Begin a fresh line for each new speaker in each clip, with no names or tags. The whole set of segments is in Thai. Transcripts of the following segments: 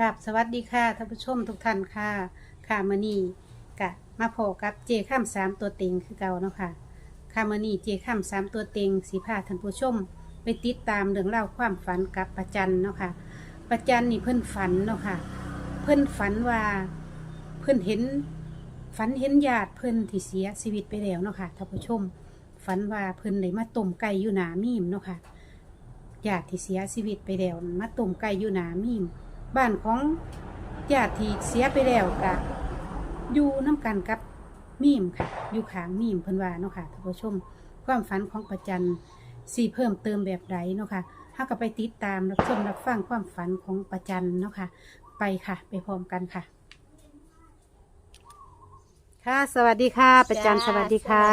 กับสวัสดีค่ะท่านผู้ชมทุกท่านค่ะ ค่ะมือนี้กะมาพอกับเจข้ามสามตัวเต็งคือเก่าเนาะค่ะค่ะมือนี้เจข้ามสามตัวเต็งสีพาท่านผู้ชม ไปติดตามเรื่องเล่าความฝันกับประจันเนาะค่ะประจันนี่เพิ่อนฝันเนาะค่ะ เพิ่อนฝันว่าเพิ่อนเห็นฝันเห็นญาติเพิ่อนที่เสียชีวิตไปแล้วเนาะค่ะท่านผู้ชม ฝันว่าเพิ่อนได้มาต้มไก่อยู่หนามีมเนาะค่ะญาติที่เสียชีวิตไปแล้วมาต้มไก่อยู่หนามีม บ้านของญาติที่เสียไปแล้วกะอยู่น้ำกันกับมีมค่ะ อยู่ขางมีมเพิ่นว่าเนาะค่ะท่านผู้ชม ความฝันของประจันสีเพิ่มเติมแบบใดเนาะค่ะถ้าก็ไปติดตามรับชมรับฟังความฝันของประจันเนาะค่ะ ไปค่ะ ไปพร้อมกันค่ะ ค่ะ สวัสดีค่ะ ประจันสวัสดีค่ะ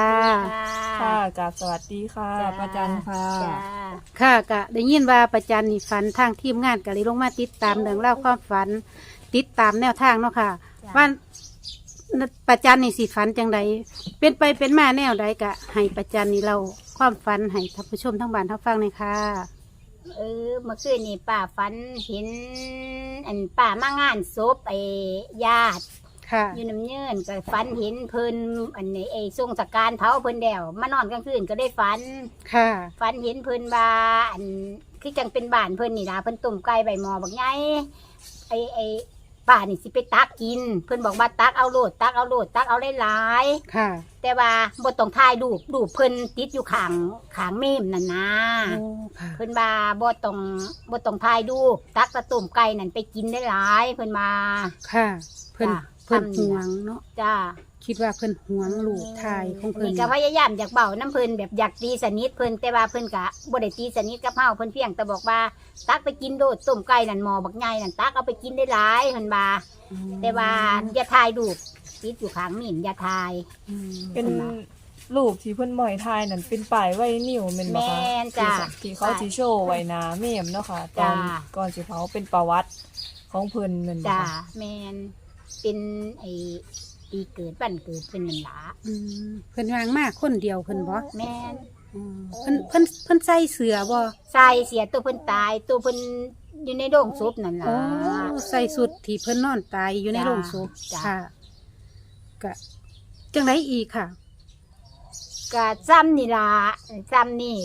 ค่ะกับสวัสดีค่ะประจันค่ะ
จ้า
ค่ะกะได้ยินว่าประจันนี่ฝันทางทีมงานกะเลยลงมาติดตามเรื่องเล่าวความฝัน ติดตามแนวทางเนาะค่ะว่าประจันนี่สิฝันจังใดเป็นไปเป็นมาแนวใดกะ ให้ประจันนี่เราความฝันให้ท่านผู้ชมทั้งบ้านทั้งฟังเลยค่ะ
เออเมื่อคืนนี่ป้าฝันเห็น อันป้ามางานศพไอ้ญาติ
ค่ะ
อยู่น้ำเยื่นก็ฝันเห็นเพิ่นอันนี้ไอ้ทรงสการเผาเพิ่นแดวมานอนกลางคืนก็ได้ฝัน
ค่ะ
ฝันเห็นเพิ่นว่าอันคือจังเป็นบ้านเพิ่นนี่ล่ะเพิ่นต้มไก่ใบหมอบักใหญ่ไอ้ไอ้ป้านี่สิไปตักกิน เพิ่นบอกว่าตักเอาโลดตักเอาโลดตักเอาหลายๆ
ค่ะ
แต่ว่าบ่ต้องถ่ายรูปรูปเพิ่นติดอยู่ข้างข้างเมมนั่นนะ
โอ้ค่ะ
เพิ่นว่าบ่ต้องบ่ต้องถ่ายรูปตักตะตุ่มไก่นั่นไปกินได้หลายเพิ่นมา
ค่ะ เพิ่น
จ้ะ
เพิ่น
ทำ
ห่วงเนาะ
จ้า
คิดว่าเพิ่นห่วงลูกทายของเพิ่น
นี่ก็พยายามอยากเบาน้ำเพิ่นแบบอยากตีสนิทเพิ่นแต่ว่าเพิ่นก็บ่ได้ตีสนิทกับเฮาเพิ่นเพียงแต่บอกว่า ตักไปกินโดดต้มไก่นั่นหมอบักใหญ่นั่นตักเอาไปกินได้หลายเพิ่นว่าแต่ว่าอย่าถ่ายรูปติดอยู่ข้างเมมอย่าถ่าย
อืม
เป็นรูปที่เพิ่นหมอยทายนั่นเป็นป้ายไว้นิ้วแม่นบ่คะ
แม่นจ้ะ
ที่ที่เขาสิโชว์ไว้หน้าเมมเนาะค่ะตอน
จ้ะ
ก่อนสิเผาเป็นประวัติของเพิ่นแม่นบ่
จ้า
คะ
แมน เป็นไอ้ปีเกิดวันเกิดเป็นนันหลา
อืมเพิ่นวางมากคนเดียวเพิ่นบ่
แมน
อืมเพิ่นเพิ่นเพิ่นใส่เสือบ่
ใส่เสียตัวเพิ่นตาย ตัวเพิ่นอยู่ในโรงศพนั่นล่ะ
โอ้ใส่สุดที่เพิ่นนอนตายอยู่ใน
จ้ะ
โรงศพ
จ้ะ
ค่ะกะจังไดอีกค่ะ
กะจำนี่ล่ะจำนี่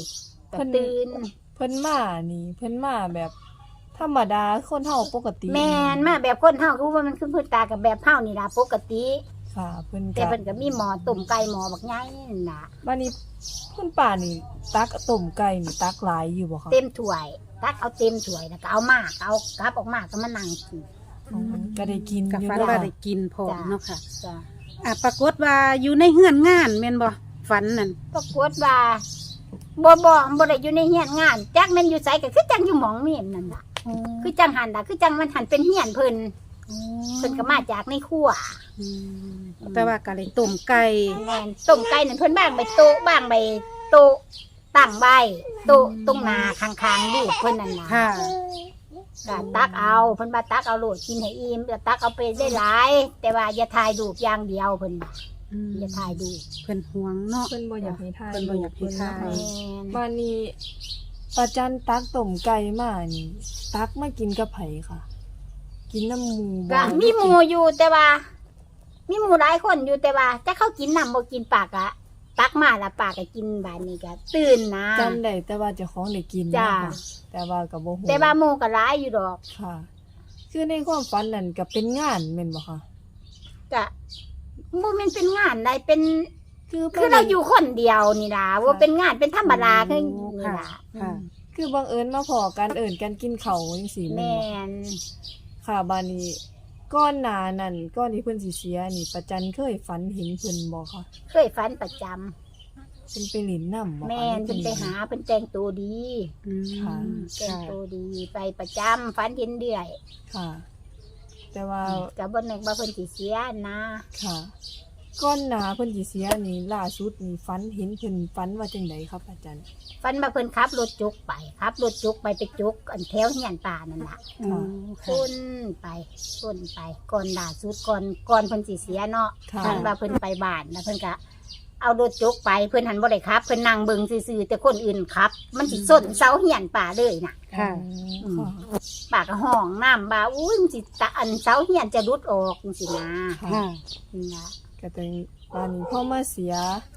ก็ตื่น
เพิ่นมานี่ เพิ่นมาแบบ ธรรมดาคนเฮาปกติ
แมนมาแบบคนเฮาคือว่ามันคือเพิ่นตากับแบบเฮานี่ล่ะปกติ
ค่ะเพิ่น
แต่
ก็
เพิ่นก็มีหมอต้มไก่หมอบักใหญ่นั่นล่ะ
บัดนี้เพิ่นป่านี่ตักต้มไก่นี่ตักหลายอยู่บ่คะ
เต็มถ้วยตักเอาเต็มถ้วยแล้วก็เอามาเอากลับออกมาก็มานั่งกิน
อ๋อก็ได้กิน
กับ
อยู่
ฝัน
เนาะ
ว่า
ค่ะ
ได้กินพร้อม
จ้ะ
เนาะค่ะ
จ้ะ
อะปรากฏว่าอยู่ในเฮือนงานแม่นบ่ฝันนั่น
ปรากฏว่าบ่บ่บ่ได้อยู่ในเฮียนงานจักแม่นอยู่ไสก็คือจังอยู่หมองเมียนนั่นล่ะ คือจังหันล่ะคือจังมันหันเป็นเฮียนเพิ่นเพิ่นก็มาจากในครัว
อืมแต่ว่าก็เลยต้มไก่
แม่นต้มไก่นั่นเพิ่นบ้างใบโต๊ะบ้างใบโต๊ะตั้งใบโต๊ะตรงหน้าข้างๆลูกเพิ่นนั่นน่ะ
ค่ะ
ก็ตักเอาเพิ่นว่าตักเอาโลดกินให้อิ่มแล้วตักเอาไปได้หลาย แต่ว่าอย่าถ่ายรูปอย่างเดียวเพิ่นว่า
อืม
อย่าถ่ายรูป
เพิ่นห่วงเนาะ
เพิ่นบ่อยากให้ทาย
เพิ่นบ่อยากให้ทาย
เพิ่น
แม่
เนาะ
น
ค่ะมานี่ ปลาจันตักต้มไก่มานี่ ตักมากินกับไผค่ะ กินน้ำหมูบ่
ก็มีหมู่อยู่แต่ว่า มีหมู่หลายคนอยู่แต่ว่าจะเขากินน้ำบ่กินปากอะตักมาแล้วปากก็กินบานนี้ก็ตื่นนะ
จำได้แต่ว่าเจ้าของได้กิน
จ้า
เนาะค่ะแต่ว่ากับบ่ฮู้
แต่ว่าหมู่ก็หลายอยู่ดอก
ค่ะ คือในความฝันนั่นก็เป็นงานแม่นบ่คะ
ก็บ่แม่นเป็นงานใดเป็น
คือ
คือเราอยู่คนเดียวนี่ล่ะว่าเป็นงานเป็นธรรมดาคือ
โอ้
นี่
ค่ะ
ล่ะ
ค่ะ
คือบังเอิญมาพอกันเอิ้นกันกินข้าวจังซี่แม่
แม่
นบ่
น
ค่ะบานี้ก้อนหนานั่นก้อนที่เพิ่นสิเสียนี่ประจันเคยฝันเห็นเพิ่นบ่คะ
เคยฝันประจำ
เพิ่นไปหลินน้ำบ่คะ
แม่น
หรือ
เป็นไปหาเป็นแต่งตัวดี
อืม
ค่ะ
แต่ง
ค่ะ
ตัวดีไปประจำฝันเห็นเดือย
ค่ะ แต่ว่า
ก็บ่นึกว่าเพิ่นสิเสียนะ
ค่ะ ก้อนหนาเพิ่นสิเสียนี่ล่าสุดนี่ฝันเห็นเพิ่นฝันว่าจังไดครับ อาจารย์
ฝันว่าเพิ่นขับรถจุกไปขับรถจุกไปไปจุกอันแถวเฮียนป่านั่นล่ะ
อืมค่ะ
ต้นไปต้นไปก่อนล่าสุดก่อนก่อนเพิ่นสิเสียเนาะ
ค่ะ
ฝันว่าเพิ่นไปบ้านแล้วเพิ่นก็เอาเอารถจกไปเพิ่นหันบ่ได้ครับ เพิ่นนั่งเบิ่งซื่อๆแต่คนอื่นครับ มันสิส้นเสาเหียนป่าเลยน่ะ
ค่ะ
อืมค่ะ
ป่าก็ห้องน้ำบ่าอุ้ยมันสิตะอันเสาเหียนจะรุดออกจังซี่นะ
ค่ะ
นี่ล่ะ
ก็เป็นปานนี้พ่อมาเสีย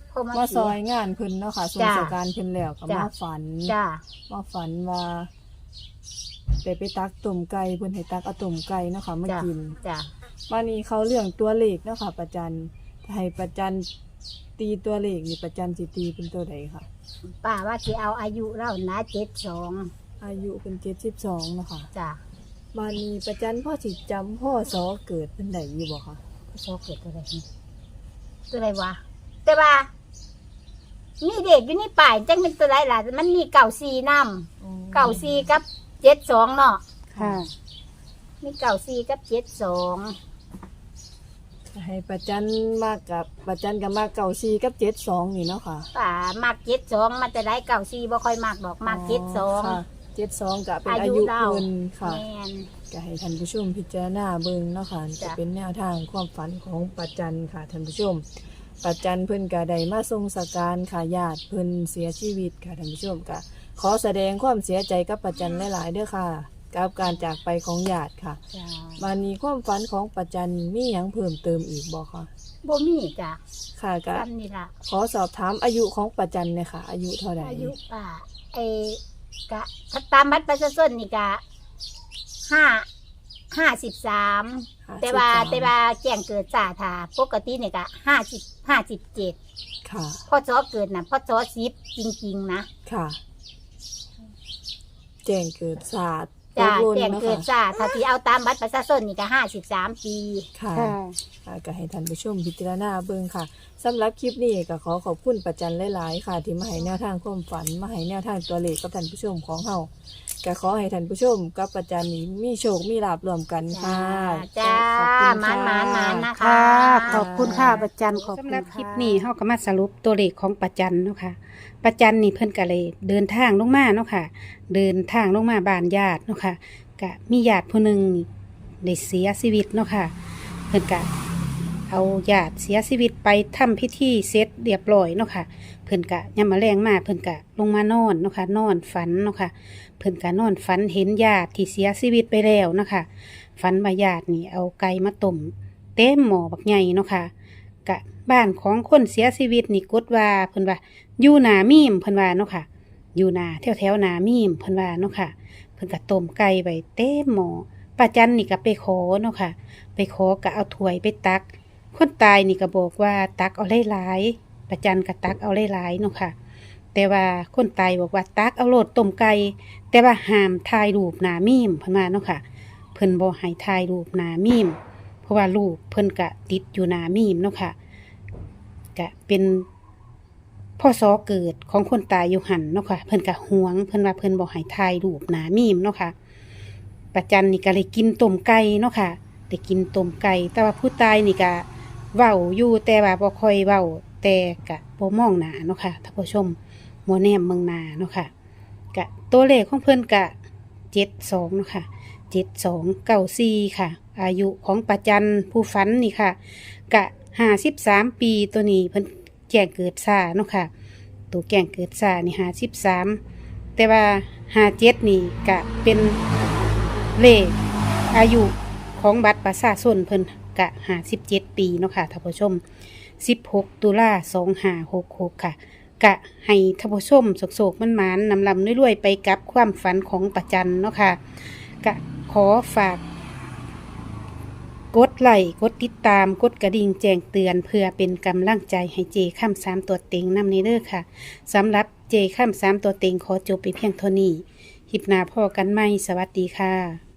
เพราะ
มา
มา
ซอยงานเพิ่นเนาะค่ะส่ง
จ้ะ
สการเพิ่นแล้วก็
จ้ะ
มาฝัน
จ้า
มาฝันว่าได้ไปตักต้มไก่เพิ่นให้ตักเอาต้มไก่เนาะค่ะมา
จ้ะ
กิน
จ้า
วันนี้เขาเรื่องตัวเลขเนาะค่ะประจันให้ประจันตีตัวเลขนี่ประจันสิตีเป็นตัวใดค่ะ
ป้าว่าสิเอาอายุเรานะเจ็ดสอง
อายุเป็นเจ็ดสิบสองเนาะค่ะ
จ้า
วันนี้ประจันพ่อสิจำพ่อสอเกิดเป็นไดอยู่บ่ค่ะ
โซเกิดตัวใดนี่ ตัวใดวะแต่ว่านี่เด็กอยู่นี่ป่ายจังเป็นตัวใดล่ะมันมีเก่าซีน้ำเก่าซีกับเจ็ดสองเนาะ
ค่ะ
มีเก่าซีกับเจ็ดสอง
ให้ประจันมากกับประจันกับมาเก่าซีกับเจ็ดสองนี่เนาะค่ะ
ป่ามากเจ็ดสองมันจะได้เก่าซีบ่ค่อยมากดอกมากเจ็ดสอง
เจ็ดสองก็เป็น
อา
อา
ยุ
ยุ
เรา
เพิ่นค่ะ
แม่น
ก็ให้ท่านผู้ชมพิจารณาเบิ่งเนาะค่ะ
จ้ะ
จะเป็นแนวทางความฝันของปัจจันค่ะท่านผู้ชม ปัจจันเพิ่นก็ได้มาทรงสการค่ะญาติเพิ่นเสียชีวิตค่ะท่านผู้ชมก็ขอแสดงความเสียใจกับปัจจันหลายๆเด้อค่ะกับการจากไปของญาติค่ะ
จ้า
วันนี้ความฝันของปัจจันมีหยังเพิ่มเติมอีกบ่คะ
บ่มีจ้ะ
ค่ะก็
ซ้ำนี่ล่ะ
ขอสอบถามอายุของปัจจันเนี่ยค่ะ อายุเท่าไหร่
อายุป่าไอ้กะถ้าตามบัตรประชาชนนี่กะ ห้าห้าสิบสาม
53
แต่ว่าแต่ว่าแจ้งเกิดจ่าถาปกติเนี่ยกะห้าสิบห้าสิบเจ็ด
ค่ะ
พ่อจอเกิดนะพ่อจอสิบจริง ๆ นะ
ค่ะ แจ้งเกิดศาสตร์
จ้า
ตกหล่น
แจ้ง
เนาะ
เกิด
ค่ะ
จ่าถ้าที่เอาตามบัตรประชาชนนี่กะห้าสิบสามปี
ค่ะ
ค่ะ
ค่ะก็ให้ท่านผู้ชมพิจารณาเบิ่งค่ะสำหรับคลิปนี้ก็ขอขอบคุณประจันหลายๆ ค่ะ ที่มาให้แนวทางความฝันมาให้แนวทางตัวเลขกับท่านผู้ชมของเฮาก็ขอให้ท่านผู้ชมกับประจันนี้มีโชคมีลาบรวมกันค่ะ
จ้า
ขอบคุณ
หมานหมานหมานนะคะ
ค่ะ ขอบคุณค่ะประจันขอบคุณ
สำหรับ
คลิปนี้เฮาก็มาสรุปตัวเลขของประจันเนาะค่ะประจันนี่เพิ่นก็เลยเดินทางลงมาเนาะค่ะ เดินทางลงมาบ้านญาติเนาะค่ะก็มีญาติผู้หนึ่งได้เสียชีวิตเนาะค่ะเพิ่นก็เอาญาติเสียชีวิตไปทำพิธีเสร็จเรียบร้อยเนาะค่ะเพิ่นกะยามมาแรงมาเพิ่นกะลงมานอนเนาะค่ะนอนฝันเนาะค่ะเพิ่นกะนอนฝันเห็นญาติที่เสียชีวิตไปแล้วเนาะค่ะฝันว่าญาตินี่เอาไก่มาต้มเต็มหม้อบักใหญ่เนาะค่ะกะบ้านของคนเสียชีวิตนี่กดว่าเพิ่นว่าอยู่หนามีมเพิ่นว่าเนาะค่ะ อยู่นาแถวแถวนามีมเพิ่นว่าเนาะค่ะ เพิ่นก็ต้มไก่ไว้เต็มหม้อป้าจันนี่ก็ไปขอเนาะค่ะ ไปขอก็เอาถ้วยไปตัก คนตายนี่ก็บอกว่าตักเอาหลายๆป้าจันก็ตักเอาหลายๆเนาะค่ะ แต่ว่าคนตายบอกว่าตักเอาโลดต้มไก่แต่ว่าห้ามถ่ายรูปหนามีมเพิ่นว่าเนาะค่ะ เพิ่นบ่ให้ถ่ายรูปหนามีม เพราะว่ารูปเพิ่นก็ติดอยู่หนามีมเนาะค่ะก็เป็น พ่อซอเกิดของคนตายอยู่หันเนาะค่ะ เพิ่นก็หวง เพิ่นว่าเพิ่นบ่ให้ถ่ายรูปหนามีมเนาะค่ะประจันนี่ก็เลยกินต้มไก่เนาะค่ะได้กินต้มไก่แต่ว่าผู้ตายนี่ก็เว้าอยู่แต่ว่าบ่ค่อยเว้าแต่ก็บ่มองหนาเนาะค่ะท่านผู้ชมมัวแนมเมืองนาเนาะค่ะกะตัวเลขของเพิ่นกะเจ็ดสองเนาะค่ะเจ็ดสองเก้าสี่ค่ะ อายุของปัจจันผู้ฝันนี่ค่ะ กะห้าสิบสามปีตัวนี้เพิ่น แกงเกิดซาเนาะค่ะ ตัวแกงเกิดซานี่ห้าสิบสามแต่ว่าห้าเจ็ดนี่กะเป็นเลขอายุของบัตรประชาชนเพิ่นกะห้าสิบเจ็ดปีเนาะค่ะท่านผู้ชมสิบหกตุลาสองห้าหกหกค่ะ กะให้ท่านผู้ชมโศกๆมันมานนำลำรวยๆไปกับความฝันของประจันเนาะค่ะกะขอฝาก กดไลค์กดติดตามกดกระดิ่งแจ้งเตือน เพื่อเป็นกำลังใจให้เจข้ามสามตัวเต็งนำในเด้อค่ะสำหรับเจข้ามสามตัวเต็งขอจบไปเพียงเท่านี้หิบนาพ่อกันไหมสวัสดีค่ะ